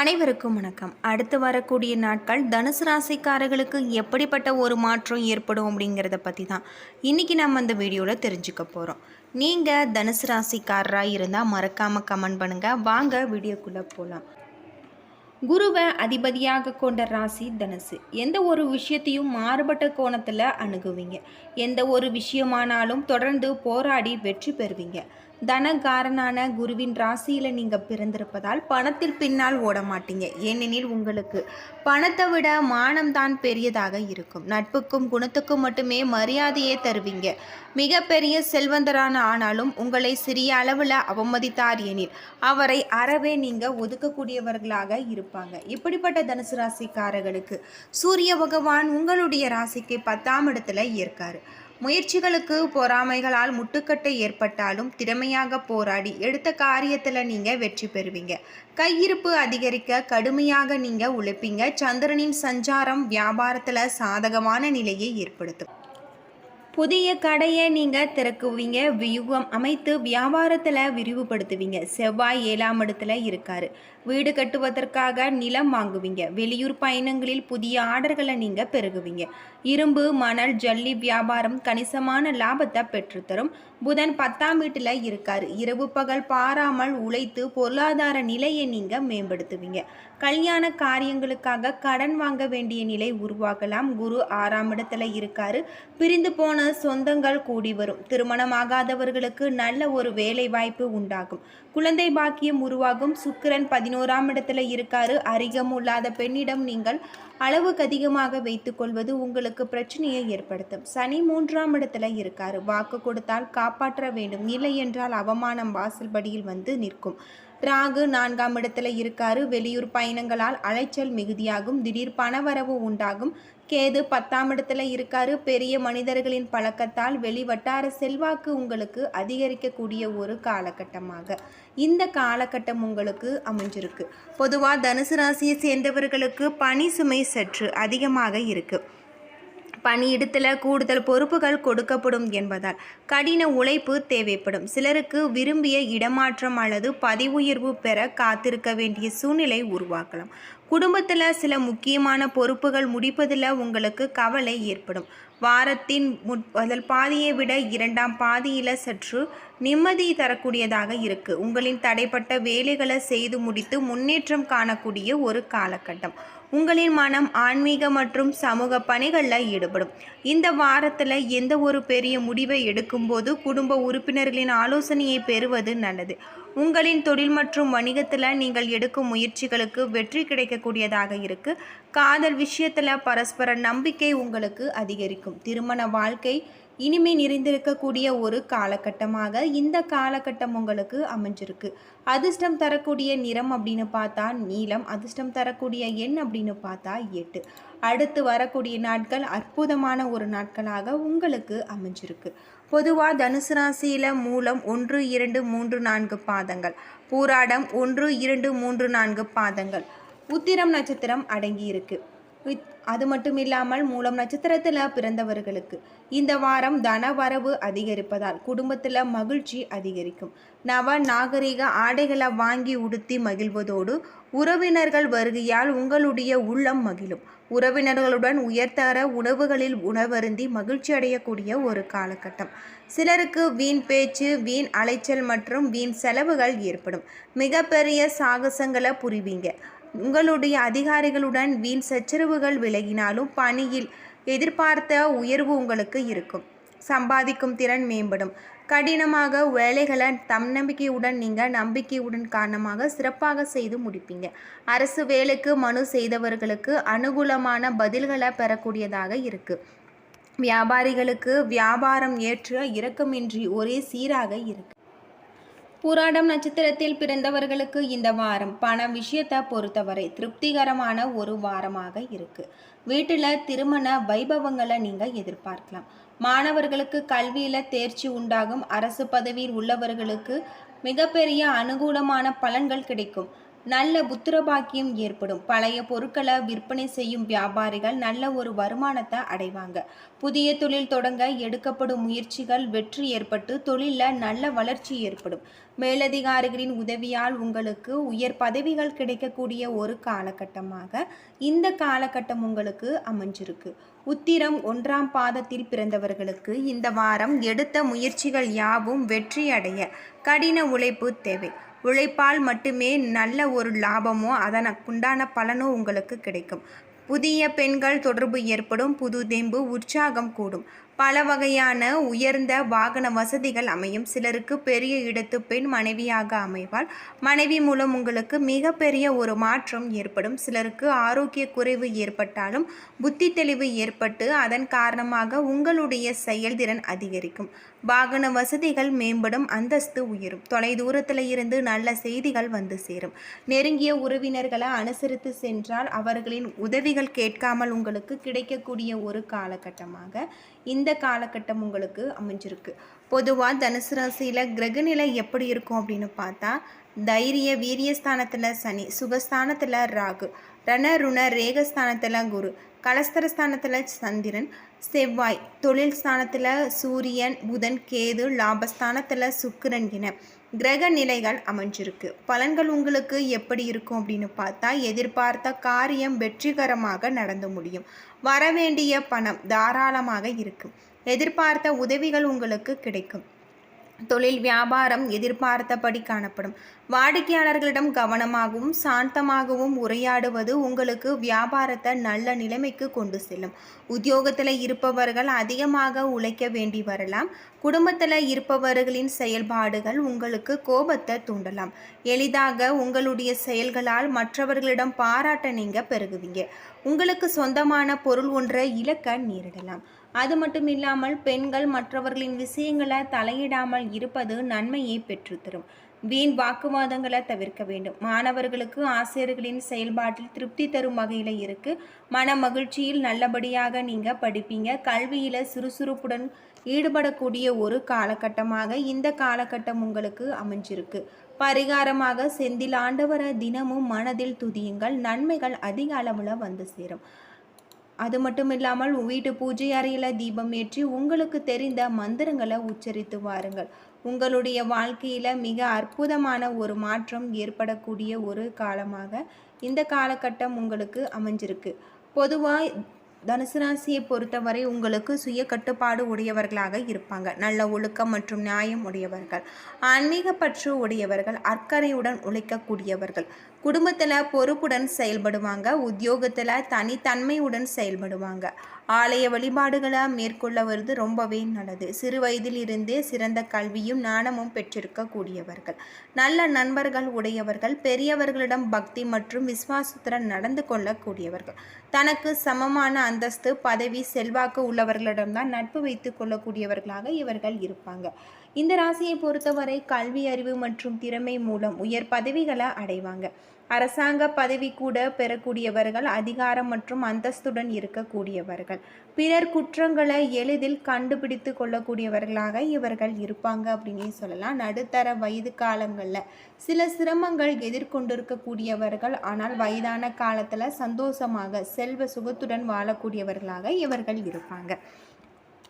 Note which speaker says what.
Speaker 1: அனைவருக்கும் வணக்கம். அடுத்து வரக்கூடிய நாட்கள் தனுசு ராசிக்காரர்களுக்கு எப்படிப்பட்ட ஒரு மாற்றம் ஏற்படும் அப்படிங்கிறத பற்றி தான் இன்றைக்கி நம்ம அந்த வீடியோவில் தெரிஞ்சுக்க போகிறோம் நீங்கள் தனுசு ராசிக்காரராக இருந்தால் மறக்காமல் கமெண்ட் பண்ணுங்கள் வாங்க வீடியோக்குள்ளே போகலாம் குருவை அதிபதியாக கொண்ட ராசி தனுசு. எந்த ஒரு விஷயத்தையும் மாறுபட்ட கோணத்தில் அணுகுவீங்க. எந்த ஒரு விஷயமானாலும் தொடர்ந்து போராடி வெற்றி பெறுவீங்க. தனகாரனான குருவின் ராசியில் நீங்கள் பிறந்திருப்பதால் பணத்தில் பின்னால் ஓட மாட்டீங்க. ஏனெனில் உங்களுக்கு பணத்தை விட மானம்தான் பெரியதாக இருக்கும். நட்புக்கும் குணத்துக்கும் மட்டுமே மரியாதையே தருவீங்க. மிகப்பெரிய செல்வந்தரான ஆனாலும் உங்களை சிறிய அளவில் அவமதித்தார் எனில் அவரை அறவே நீங்கள் ஒதுக்கக்கூடியவர்களாக இருப்பாங்க. இப்படிப்பட்ட தனுசு ராசிக்காரர்களுக்கு சூரிய பகவான் உங்களுடைய ராசிக்கு பத்தாம் இடத்துல ஏற்காரு முயற்சிகளுக்கு பொறாமைகளால் முட்டுக்கட்டை ஏற்பட்டாலும் திறமையாக போராடி எடுத்த காரியத்தில் நீங்கள் வெற்றி பெறுவீங்க. கையிருப்பு அதிகரிக்க கடுமையாக நீங்கள் உழைப்பீங்க. சந்திரனின் சஞ்சாரம் வியாபாரத்தில் சாதகமான நிலையை ஏற்படுத்தும். புதிய கடையை நீங்கள் திறக்குவீங்க. வியூகம் அமைத்து வியாபாரத்தில் விரிவுபடுத்துவீங்க. செவ்வாய் ஏழாம் இடத்துல இருக்காரு. வீடு கட்டுவதற்காக நிலம் வாங்குவீங்க. வெளியூர் பயணங்களில் புதிய ஆர்டர்களை நீங்கள் பெருகுவீங்க. இரும்பு மணல் ஜல்லி வியாபாரம் கணிசமான லாபத்தை பெற்றுத்தரும். புதன் பத்தாம் வீட்டில் இருக்கார். இரவு பகல் பாராமல் உழைத்து பொருளாதார நிலையை நீங்கள் மேம்படுத்துவீங்க. கல்யாண காரியங்களுக்காக கடன் வாங்க வேண்டிய நிலை உருவாகலாம். குரு ஆறாம் இடத்துல இருக்காரு. பிரிந்து போன சொந்தங்கள் கூடி வரும். திருமணமாகாதவர்களுக்கு நல்ல ஒரு வேலை வாய்ப்பு உண்டாகும். குழந்தை பாக்கியம் உருவாகும். சுக்கிரன் பதினோராம் இடத்துல இருக்காரு. அரிகம் இல்லாத பெண்ணிடம் நீங்கள் அளவுக்கு அதிகமாக வைத்துக்கொள்வது உங்களுக்கு பிரச்சனையை ஏற்படுத்தும். சனி மூன்றாம் இடத்துல இருக்காரு. வாக்கு கொடுத்தால் காப்பாற்ற வேண்டும். இல்லை என்றால் அவமானம் வாசல்படியில் வந்து நிற்கும். ராகு நான்காம் இடத்துல இருக்காரு. வெளியூர் பயணங்களால் அலைச்சல் மிகுதியாகும். திடீர் பணவரவு உண்டாகும். கேது பத்தாம் இடத்துல இருக்காரு. பெரிய மனிதர்களின் பழக்கத்தால் வெளிவட்டார செல்வாக்கு உங்களுக்கு அதிகரிக்கக்கூடிய ஒரு காலகட்டமாக. இந்த காலகட்டம் உங்களுக்கு அமைஞ்சிருக்கு. பொதுவாக தனுசு ராசியை சேர்ந்தவர்களுக்கு பணி சுமை சற்று அதிகமாக இருக்குது பணியிடத்தில் கூடுதல் பொறுப்புகள் கொடுக்கப்படும் என்பதால் கடின உழைப்பு தேவைப்படும். சிலருக்கு விரும்பிய இடமாற்றம் அல்லது பதவி உயர்வு பெற காத்திருக்க வேண்டிய சூழ்நிலை உருவாக்கலாம். குடும்பத்தில் சில முக்கியமான பொறுப்புகள் முடிப்பதில் உங்களுக்கு கவலை ஏற்படும். வாரத்தின் முதல் பாதியை விட இரண்டாம் பாதியில் சற்று நிம்மதி தரக்கூடியதாக இருக்குது உங்களின் தடைப்பட்ட வேலைகளை செய்து முடித்து முன்னேற்றம் காணக்கூடிய ஒரு காலகட்டம். உங்களின் மனம் ஆன்மீக மற்றும் சமூக பணிகளில் ஈடுபடும். இந்த வாரத்தில் எந்த ஒரு பெரிய முடிவை எடுக்கும்போது குடும்ப உறுப்பினர்களின் ஆலோசனையை பெறுவது நல்லது. உங்களின் தொழில் மற்றும் வணிகத்தில் நீங்கள் எடுக்கும் முயற்சிகளுக்கு வெற்றி கிடைக்கக்கூடியதாக இருக்குது காதல் விஷயத்தில் பரஸ்பர நம்பிக்கை உங்களுக்கு அதிகரிக்கும். திருமண வாழ்க்கை இனிமே நிறைந்திருக்கக்கூடிய ஒரு காலகட்டமாக இந்த காலகட்டம் உங்களுக்கு அமைஞ்சிருக்கு. அதிர்ஷ்டம் தரக்கூடிய நிறம் அப்படின்னு பார்த்தா நீலம் அதிர்ஷ்டம் தரக்கூடிய எண் அப்படின்னு பார்த்தா எட்டு. அடுத்து வரக்கூடிய நாட்கள் அற்புதமான ஒரு நாட்களாக உங்களுக்கு அமைஞ்சிருக்கு. பொதுவாக தனுசு ராசியில் மூலம் ஒன்று இரண்டு மூன்று நான்கு பாதங்கள். பூராடம் ஒன்று இரண்டு மூன்று நான்கு பாதங்கள். உத்திரம் நட்சத்திரம் அடங்கியிருக்கு. அது மட்டும் இல்லாமல் மூலம் நட்சத்திரத்தில் பிறந்தவர்களுக்கு. இந்த வாரம் தன வரவு அதிகரிப்பதால் குடும்பத்தில் மகிழ்ச்சி அதிகரிக்கும். நவ நாகரிக ஆடைகளை வாங்கி உடுத்தி மகிழ்வதோடு உறவினர்கள் வருகையால் உங்களுடைய உள்ளம் மகிழும். உறவினர்களுடன் உயர்தர உணவுகளில் உணவருந்தி மகிழ்ச்சி அடையக்கூடிய ஒரு காலகட்டம். சிலருக்கு வீண் பேச்சு வீண் அலைச்சல் மற்றும் வீண் செலவுகள் ஏற்படும். மிகப்பெரிய சாகசங்களை புரிவீங்க. உங்களுடைய அதிகாரிகளுடன் வீண் சச்சரவுகள் விலகினாலும் பணியில் எதிர்பார்த்த உயர்வு உங்களுக்கு இருக்கும். சம்பாதிக்கும் திறன் மேம்படும். கடினமாக வேலைகளை தன்னம்பிக்கையுடன் நீங்கள் நம்பிக்கையுடன் காரணமாக சிறப்பாக செய்து முடிப்பீங்க. அரசு வேலைக்கு மனு செய்தவர்களுக்கு அனுகூலமான பதில்களை பெறக்கூடியதாக இருக்குது வியாபாரிகளுக்கு வியாபாரம் ஏற்ற இறக்கமின்றி ஒரே சீராக இருக்கு. புராடம் நட்சத்திரத்தில் பிறந்தவர்களுக்கு இந்த வாரம் பண விஷயத்தை பொறுத்தவரை திருப்திகரமான ஒரு வாரமாக இருக்கு. வீட்டில் திருமண வைபவங்களை நீங்கள் எதிர்பார்க்கலாம். மாணவர்களுக்கு கல்வியில் தேர்ச்சி உண்டாகும். அரசு பதவியில் உள்ளவர்களுக்கு மிகப்பெரிய அனுகூலமான பலன்கள் கிடைக்கும். நல்ல புத்திரபாக்கியம் ஏற்படும். பழைய பொருட்களை விற்பனை செய்யும் வியாபாரிகள் நல்ல ஒரு வருமானத்தை அடைவாங்க. புதிய தொழில் தொடங்க எடுக்கப்படும் முயற்சிகள் வெற்றி ஏற்பட்டு தொழிலில் நல்ல வளர்ச்சி ஏற்படும். மேலதிகாரிகளின் உதவியால் உங்களுக்கு உயர் பதவிகள் கிடைக்கக்கூடிய ஒரு காலகட்டமாக இந்த காலகட்டம் உங்களுக்கு அமைஞ்சிருக்கு. உத்திரம் ஒன்றாம் பாதத்தில் பிறந்தவர்களுக்கு இந்த வாரம் எடுத்த முயற்சிகள் யாவும் வெற்றி அடைய கடின உழைப்பு தேவை. உழைப்பால் மட்டுமே நல்ல ஒரு லாபமோ அதனுக்குண்டான பலனோ உங்களுக்கு கிடைக்கும். புதிய பெண்கள் தொடர்பு ஏற்படும் புது தெம்பு உற்சாகம் கூடும். பல வகையான உயர்ந்த வாகன வசதிகள் அமையும். சிலருக்கு பெரிய இடத்து பெண் மனைவியாக அமைவாள். மனைவி மூலம் உங்களுக்கு மிகப்பெரிய ஒரு மாற்றம் ஏற்படும். சிலருக்கு ஆரோக்கிய குறைவு ஏற்பட்டாலும் புத்தி தெளிவு ஏற்பட்டு அதன் காரணமாக உங்களுடைய செயல்திறன் அதிகரிக்கும். வாகன வசதிகள் மேம்படும் அந்தஸ்து உயரும். தொலைதூரத்தில் இருந்து நல்ல செய்திகள் வந்து சேரும். நெருங்கிய உறவினர்களை அனுசரித்து சென்றால் அவர்களின் உதவிகள் கேட்காமல் உங்களுக்கு கிடைக்கக்கூடிய ஒரு காலகட்டமாக இந்த காலகட்டம் உங்களுக்கு அமைஞ்சிருக்கு. பொதுவாக தனுசு ராசியில் கிரகநிலை எப்படி இருக்கும் அப்படின்னு பார்த்தா தைரிய வீரியஸ்தானத்தில் சனி சுகஸ்தானத்தில் ராகு ரண ருண ரேகஸ்தானத்தில் குரு. கலஸ்தரஸ்தானத்தில் சந்திரன் செவ்வாய் தொழில் ஸ்தானத்தில் சூரியன் புதன் கேது லாபஸ்தானத்தில் சுக்கிரன் என கிரக நிலைகள் அமைஞ்சிருக்கு. பலன்கள் உங்களுக்கு எப்படி இருக்கும் அப்படின்னு பார்த்தா எதிர்பார்த்த காரியம் வெற்றிகரமாக நடந்து முடியும். வரவேண்டிய பணம் தாராளமாக இருக்கும். எதிர்பார்த்த உதவிகள் உங்களுக்கு கிடைக்கும். தொழில் வியாபாரம் எதிர்பார்த்தபடி காணப்படும். வாடிக்கையாளர்களிடம் கவனமாகவும் சாந்தமாகவும் உரையாடுவது உங்களுக்கு வியாபாரத்தை நல்ல நிலைமைக்கு கொண்டு செல்லும். உத்தியோகத்தில் இருப்பவர்கள் அதிகமாக உழைக்க வேண்டி வரலாம். குடும்பத்தில் இருப்பவர்களின் செயல்பாடுகள் உங்களுக்கு கோபத்தை தூண்டலாம். எளிதாக உங்களுடைய செயல்களால் மற்றவர்களிடம் பாராட்ட நீங்கள் பெருகுவீங்க. உங்களுக்கு சொந்தமான பொருள் ஒன்றை இழக்க நேரிடலாம். அது மட்டும் இல்லாமல் பெண்கள் மற்றவர்களின் விஷயங்களை தலையிடாமல் இருப்பது நன்மையை பெற்றுத்தரும். வீண் வாக்குவாதங்களை தவிர்க்க வேண்டும். மாணவர்களுக்கு ஆசிரியர்களின் செயல்பாட்டில் திருப்தி தரும் வகையில் இருக்கு. மன மகிழ்ச்சியில் நல்லபடியாக நீங்கள் படிப்பீங்க. கல்வியில் சுறுசுறுப்புடன் ஈடுபடக்கூடிய ஒரு காலகட்டமாக இந்த காலகட்டம் உங்களுக்கு அமைஞ்சிருக்கு. பரிகாரமாக செந்தில் ஆண்டவரை தினமும் மனதில் துதியுங்கள். நன்மைகள் அதிக அளவில் வந்து சேரும். அது மட்டும் இல்லாமல் வீட்டு பூஜை அறையில் தீபம் ஏற்றி உங்களுக்கு தெரிந்த மந்திரங்களை உச்சரித்து வாருங்கள். உங்களுடைய வாழ்க்கையில் மிக அற்புதமான ஒரு மாற்றம் ஏற்படக்கூடிய ஒரு காலமாக இந்த காலகட்டம் உங்களுக்கு அமைஞ்சிருக்கு. பொதுவாக தனுசு ராசியை பொறுத்தவரை உங்களுக்கு சுய கட்டுப்பாடு உடையவர்களாக இருப்பாங்க. நல்ல ஒழுக்கம் மற்றும் நியாயம் உடையவர்கள். ஆன்மீக பற்று உடையவர்கள் அக்கறையுடன் உழைக்கக்கூடியவர்கள். குடும்பத்தில் பொறுப்புடன் செயல்படுவாங்க உத்தியோகத்தில் தனித்தன்மையுடன் செயல்படுவாங்க. ஆலய வழிபாடுகளை மேற்கொள்ள வருது ரொம்பவே நல்லது. சிறு வயதில் இருந்தே சிறந்த கல்வியும் ஞானமும் பெற்றிருக்கக்கூடியவர்கள். நல்ல நண்பர்கள் உடையவர்கள் பெரியவர்களிடம் பக்தி மற்றும் விசுவாசத்துடன் நடந்து கொள்ளக்கூடியவர்கள். தனக்கு சமமான அந்தஸ்து பதவி செல்வாக்கு உள்ளவர்களிடம்தான் நட்பு வைத்து கொள்ளக்கூடியவர்களாக இவர்கள் இருப்பாங்க. இந்த ராசியை பொறுத்தவரை கல்வி அறிவு மற்றும் திறமை மூலம் உயர் பதவிகளை அடைவாங்க. அரசாங்க பதவி கூட பெறக்கூடியவர்கள் அதிகாரம் மற்றும் அந்தஸ்துடன் இருக்கக்கூடியவர்கள். பிறர் குற்றங்களை எளிதில் கண்டுபிடித்து கொள்ளக்கூடியவர்களாக இவர்கள் இருப்பாங்க அப்படின்னே சொல்லலாம். நடுத்தர வயது காலங்களில் சில சிரமங்கள் எதிர்கொண்டிருக்கக்கூடியவர்கள் ஆனால் வயதான காலத்தில் சந்தோஷமாக செல்வ சுகத்துடன் வாழக்கூடியவர்களாக இவர்கள் இருப்பாங்க.